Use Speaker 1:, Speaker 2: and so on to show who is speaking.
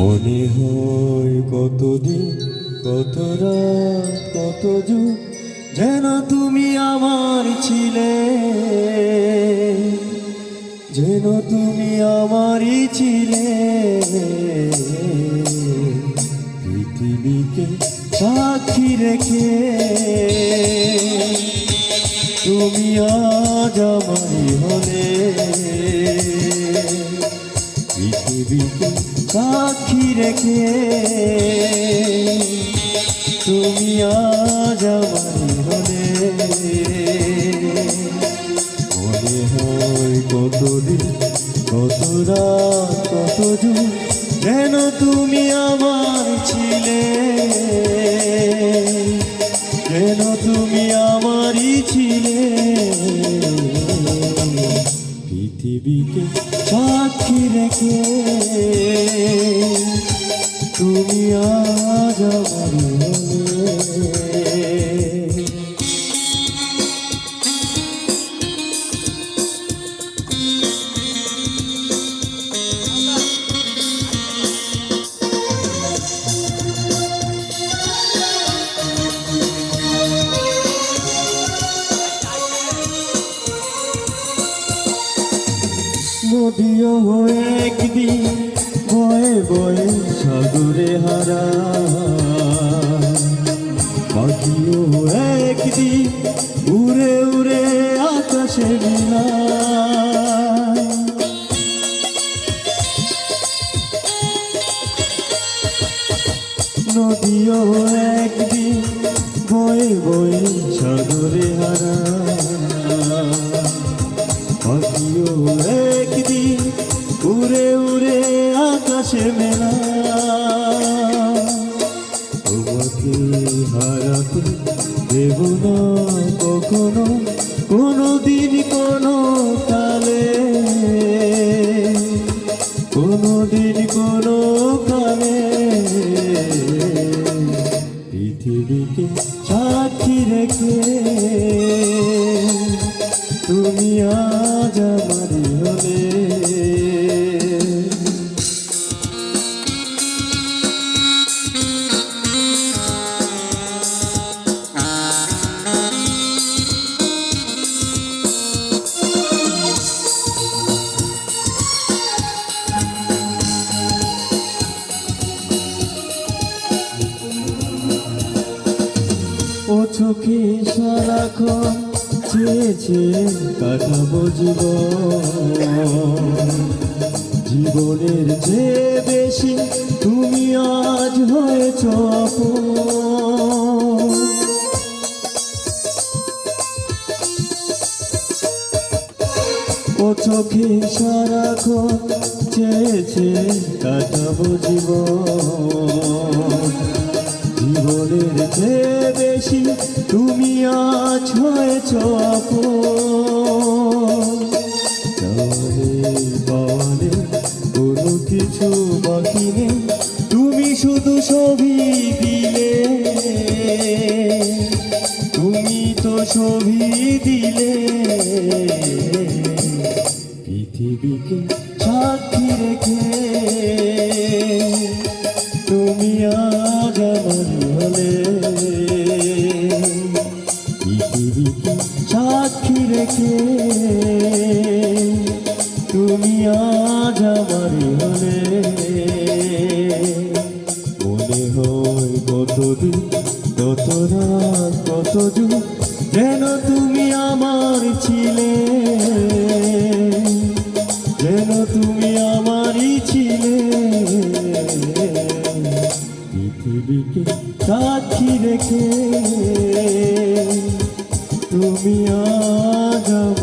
Speaker 1: মনে হয় কতদিন, কত রাত, কত যুগ যেন তুমি আমার ছিলে। যেন তুমি আমারই ছিলে। পৃথিবীকে সাক্ষী রেখে তুমি আজ আমারই হলে। পৃথিবীকে সাক্ষী রেখে তুমি আজ আমারই হলে মনে হয় কতদিন, কত রাত, কত যেন তুমি আমার ছিলে। যেন তুমি আমারই ছিলে। পৃথিবীকে রেখে তুমি আজ আমার নদীও হয়ে একদিন বয়ে বয়ে সাগরে হারা। পাখিও একদিন উড়ে উড়ে আকাশে মিলা। নদীও দেব না কখনো কোনো দিন কোনো কালে। কোনো দিন কোনো কালে। পৃথিবীকে সাক্ষী রেখে চোখে সারাক্ষণ চেয়েছে কাটাবো জীবন জীবনের চেয়ে বেশি তুমি আজ হয়েছ। ও চোখে সারাক্ষণ চেয়েছে কাটাবো জীবন জীবনের চেয়ে বেশি তুমি আজ হয়েছ বলে কোনো কিছু বাকি নেই, তুমি শুধু ছবি দিলে। তুমি তো ছবি দিলে। পৃথিবীকে সাক্ষী রেখে তুমি আজ আমার হলে। সাক্ষী রেখে? তুমি আজ আমার হলে। মনে হয় কতদিন, কত রাত, কত যুগ যেন তুমি আমার ছিলে। তুমি আগাম